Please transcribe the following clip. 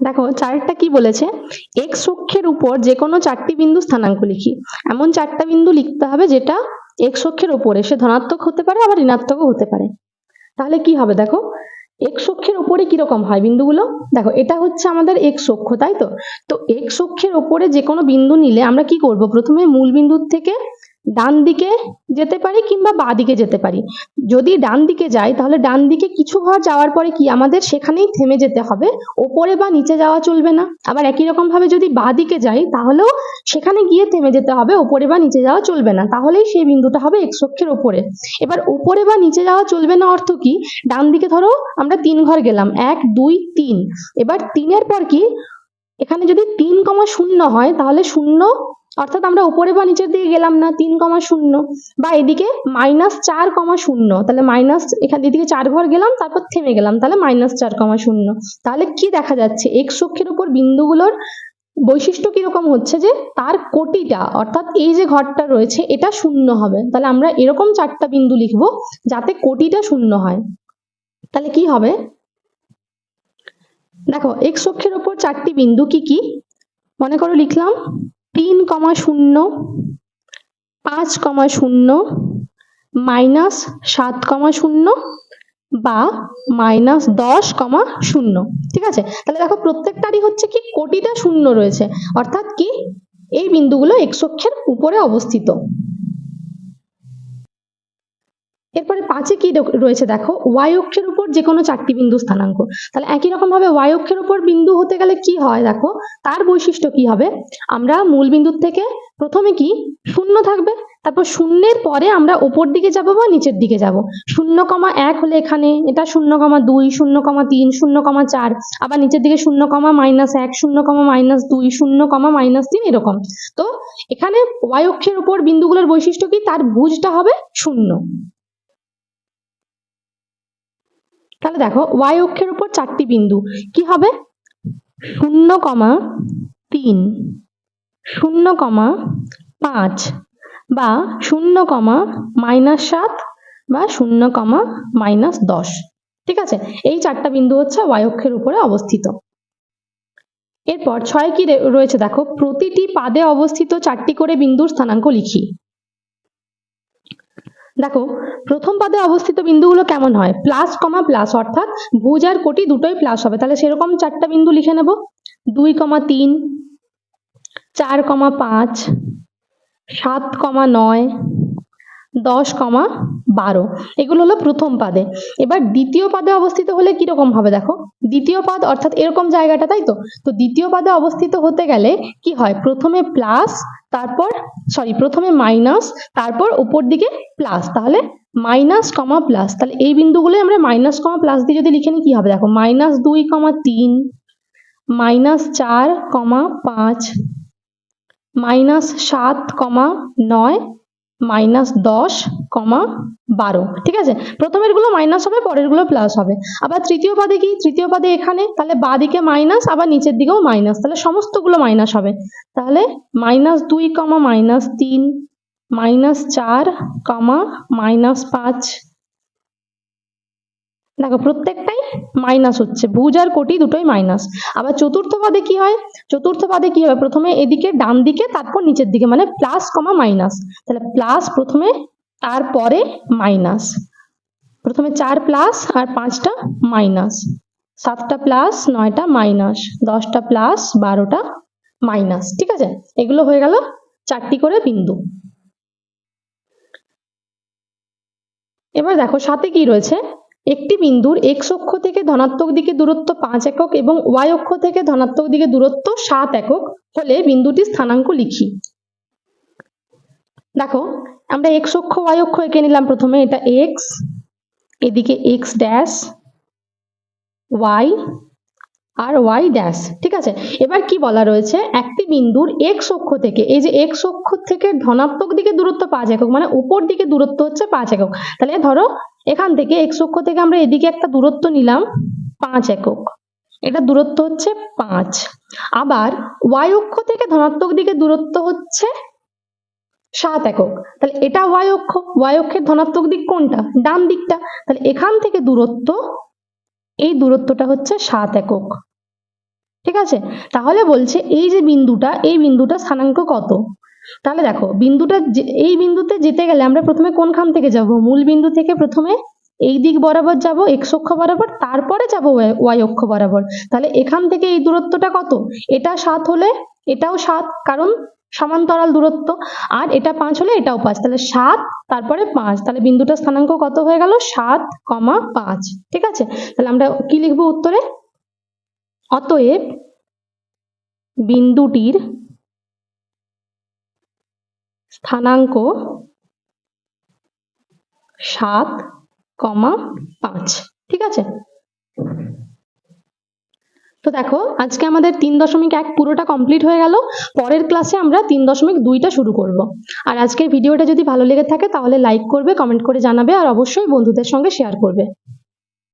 দেখো চারেরটা কি বলেছে? এক্স অক্ষের উপর যে কোনো চারটি বিন্দু স্থানাঙ্ক লিখি। এমন চারটা বিন্দু লিখতে হবে যেটা এক্স অক্ষের উপরে। সে ধনাত্মক হতে পারে, আবার ঋণাত্মকও হতে পারে। তাহলে কি হবে দেখো? এক্স অক্ষের উপরে কীরকম হয় বিন্দুগুলো? দেখো, এটা হচ্ছে আমাদের এক্স অক্ষ তাই তো? তো এক্স অক্ষের উপরে যে কোনো বিন্দু নিলে আমরা কি করব? প্রথমে মূল বিন্দুর থেকে ডান দিকে যেতে পারি কিংবা বাঁ দিকে যেতে পারি। যদি ডান দিকে যাই, তাহলে ডান দিকে কিছু ঘর যাওয়ার পরে কি আমাদের সেখানেই থেমে যেতে হবে? ওপরে বা নিচে যাওয়া চলবে না। আবার একই রকম ভাবে যদি বাঁ দিকে যাই, তাহলেও সেখানে গিয়ে থেমে যেতে হবে, ওপরে বা নিচে যাওয়া চলবে না। তাহলেই সেই বিন্দুটা হবে এক্স অক্ষের ওপরে। এবার উপরে বা নিচে যাওয়া চলবে না অর্থ কি? ডান দিকে ধরো আমরা তিন ঘর গেলাম। এক, দুই, তিন। এবার তিনের পর কি? এখানে যদি তিন কমা শূন্য হয়, তাহলে শূন্য অর্থাৎ আমরা উপরে বা নিচের দিকে গেলাম না, তিন কমা শূন্য। বা এদিকে মাইনাস চার কমা শূন্য। তাহলে মাইনাস এখান এদিকে চার ঘর গেলাম, তারপর থেমে গেলাম। তাহলে মাইনাস চার কমা শূন্য। তাহলে কি দেখা যাচ্ছে? এক্স অক্ষের উপর বিন্দুগুলোর বৈশিষ্ট্য কীরকম হচ্ছে যে, তার কোটিটা, অর্থাৎ এই যে ঘরটা রয়েছে, এটা শূন্য হবে। তাহলে আমরা এরকম চারটা বিন্দু লিখব যাতে কোটিটা শূন্য হয়। তাহলে কি হবে? দেখো এক্স অক্ষের ওপর চারটি বিন্দু কি কি? মনে করো লিখলাম। তিন কমা শূন্য, পাঁচ কমা শূন্য, মাইনাস সাত কমা শূন্য বা মাইনাস দশ কমা শূন্য। ঠিক আছে? তাহলে দেখো প্রত্যেকটারই হচ্ছে কি কোটিটা শূন্য রয়েছে। অর্থাৎ কি? এই বিন্দুগুলো এক্স উপরে অবস্থিত। এরপরে পাঁচে কি রয়েছে দেখো ওয়াই অক্ষের উপর যে কোনো চারটি বিন্দু স্থানাঙ্ক। তাহলে একই রকম ভাবে ওয়াই অক্ষের উপর বিন্দু হতে গেলে কি হয় দেখো, তার বৈশিষ্ট্য কি হবে? আমরা মূল বিন্দুর থেকে প্রথমে কি, শূন্য থাকবে, তারপর শূন্যের পরে আমরা উপর দিকে যাব বা নিচের দিকে যাব। শূন্য কমা এক হলে এখানে, এটা শূন্য কমা দুই, শূন্য কমা তিন, শূন্য কমা চার, আবার নিচের দিকে শূন্য কমা মাইনাস এক, শূন্য কমা মাইনাস দুই, শূন্য কমা মাইনাস তিন, এরকম। তো এখানে ওয়াই অক্ষের উপর বিন্দুগুলোর বৈশিষ্ট্য কি? তার ভুজটা হবে শূন্য। তাহলে দেখো ওয়াই অক্ষের উপর চারটি বিন্দু। কি হবে? শূন্য কমা তিন, শূন্য কমা পাঁচ, বা শূন্য কমা মাইনাস সাত, বা শূন্য কমা মাইনাস দশ। ঠিক আছে? এই চারটা বিন্দু হচ্ছে ওয়াই অক্ষের উপরে অবস্থিত। এরপর ছয় কি রয়েছে দেখো, প্রতিটি পাদে অবস্থিত চারটি করে বিন্দুর স্থানাঙ্ক লিখি। দেখো, প্রথম পদে অবস্থিত বিন্দুগুলো কেমন হয়? প্লাস কমা প্লাস অর্থাৎ ভুজ আর কোটি দুটোই প্লাস হবে। তাহলে সেরকম চারটা বিন্দু লিখে নেব। দুই কমা তিন, চার কমা পাঁচ, সাত কমা নয়, দশ কমা বারো। এগুলো হলো প্রথম পাদে। এবার দ্বিতীয় পাদে অবস্থিত হলে কীরকম হবে দেখো? দ্বিতীয় পাদ অর্থাৎ এরকম জায়গাটা, তাই তো? তো দ্বিতীয় পাদে অবস্থিত হতে গেলে কি হয়? প্রথমে প্লাস তারপর সরি প্রথমে মাইনাস তারপর উপর দিকে প্লাস তাহলে মাইনাস কমা প্লাস তাহলে এই বিন্দুগুলো আমরা মাইনাস কমা প্লাস দিয়ে যদি লিখে নিই, কি হবে দেখো? মাইনাস দুই কমা তিন মাইনাস চার কমা পাঁচ মাইনাস সাত কমা নয় মাইনাস দশ কমা বারো। ঠিক আছে? প্রথমেরগুলো মাইনাস হবে পরেরগুলো প্লাস হবে। আবার তৃতীয় পাদে কি? তৃতীয় পাদে এখানে, তাহলে বাদিকে মাইনাস, আবার নিচের দিকেও মাইনাস। তাহলে সমস্তগুলো মাইনাস হবে। তাহলে মাইনাস দুই কমা মাইনাস তিন, মাইনাস চার কমা মাইনাস পাঁচ দেখো, প্রত্যেকটাই মাইনাস হচ্ছে। ভুজ আর কোটি দুটোই মাইনাস আবার চতুর্থ পদে কি হয়? চতুর্থ পদে কি হবে প্রথমে এদিকে, ডান দিকে, তারপর নিচের দিকে মানে প্লাস কমা মাইনাস তাহলে প্লাস প্রথমে, তারপরে মাইনাস প্রথমে চার প্লাস আর পাঁচটা মাইনাস সাতটা প্লাস নয়টা মাইনাস দশটা প্লাস বারোটা মাইনাস ঠিক আছে? এগুলো হয়ে গেল চারটি করে বিন্দু। এবার দেখো, সাথে কি রয়েছে? একটি বিন্দুর এক্স অক্ষ থেকে ধনাত্মক দিকে দূরত্ব পাঁচ একক এবং ওয়াই অক্ষ থেকে ধনাত্মক দিকে দূরত্ব সাত একক হলে বিন্দুটির স্থানাঙ্ক লিখি। দেখো, আমরা এক্স অক্ষ ওয়াই অক্ষ এঁকে নিলাম প্রথমে, এটা এক্স এদিকে এক্স ড্যাশ ওয়াই আর ওয়াই ড্যাশ ঠিক আছে? এবার কি বলা রয়েছে? একটি বিন্দুর এক্স অক্ষ থেকে, এই যে এক্স অক্ষ থেকে ধনাত্মক দিকে দূরত্ব পাঁচ একক মানে উপর দিকে দূরত্ব হচ্ছে পাঁচ একক। তাহলে ধরো এখান থেকে এক্স অক্ষ থেকে আমরা এদিকে একটা দূরত্ব নিলাম পাঁচ একক। এটা দূরত্ব হচ্ছে পাঁচ। আবার ওয়াই অক্ষ থেকে ধনাত্মক দিকে দূরত্ব হচ্ছে সাত একক। তাহলে এটা ওয়াই অক্ষ ওয়াই অক্ষের ধনাত্মক দিক কোনটা? ডান দিকটা। তাহলে এখান থেকে দূরত্ব, এই দূরত্বটা হচ্ছে সাত একক। ঠিক আছে? তাহলে বলছে এই যে বিন্দুটা, এই বিন্দুটা স্থানাঙ্ক কত? তাহলে দেখো, বিন্দুটা এই বিন্দুতে যেতে গেলে আমরা প্রথমে কোনখান থেকে যাব? মূল বিন্দু থেকে প্রথমে এই দিক বরাবর যাব এক্স অক্ষ বরাবর, তারপরে যাব ওয়াই অক্ষ বরাবর। তাহলে এখান থেকে এই দূরত্বটা কত? এটা সাত হলে এটাও সাত, কারণ সমান্তরাল দূরত্ব। আর এটা পাঁচ হলে এটাও পাঁচ, তাহলে সাত, তারপরে পাঁচ। তাহলে বিন্দুটা স্থানাঙ্ক কত হয়ে গেল? সাত কমা পাঁচ, ঠিক আছে? তাহলে আমরা কি লিখব উত্তরে? অতএব বিন্দুটির স্থানাঙ্ক সাত কমা পাঁচ। ঠিক আছে? তো দেখো, আজকে আমাদের তিন দশমিক এক পুরোটা কমপ্লিট হয়ে গেল। পরের ক্লাসে আমরা তিন দশমিক দুইটা শুরু করব। আর আজকের ভিডিওটা যদি ভালো লেগে থাকে, তাহলে লাইক করবে কমেন্ট করে জানাবে, আর অবশ্যই বন্ধুদের সঙ্গে শেয়ার করবে।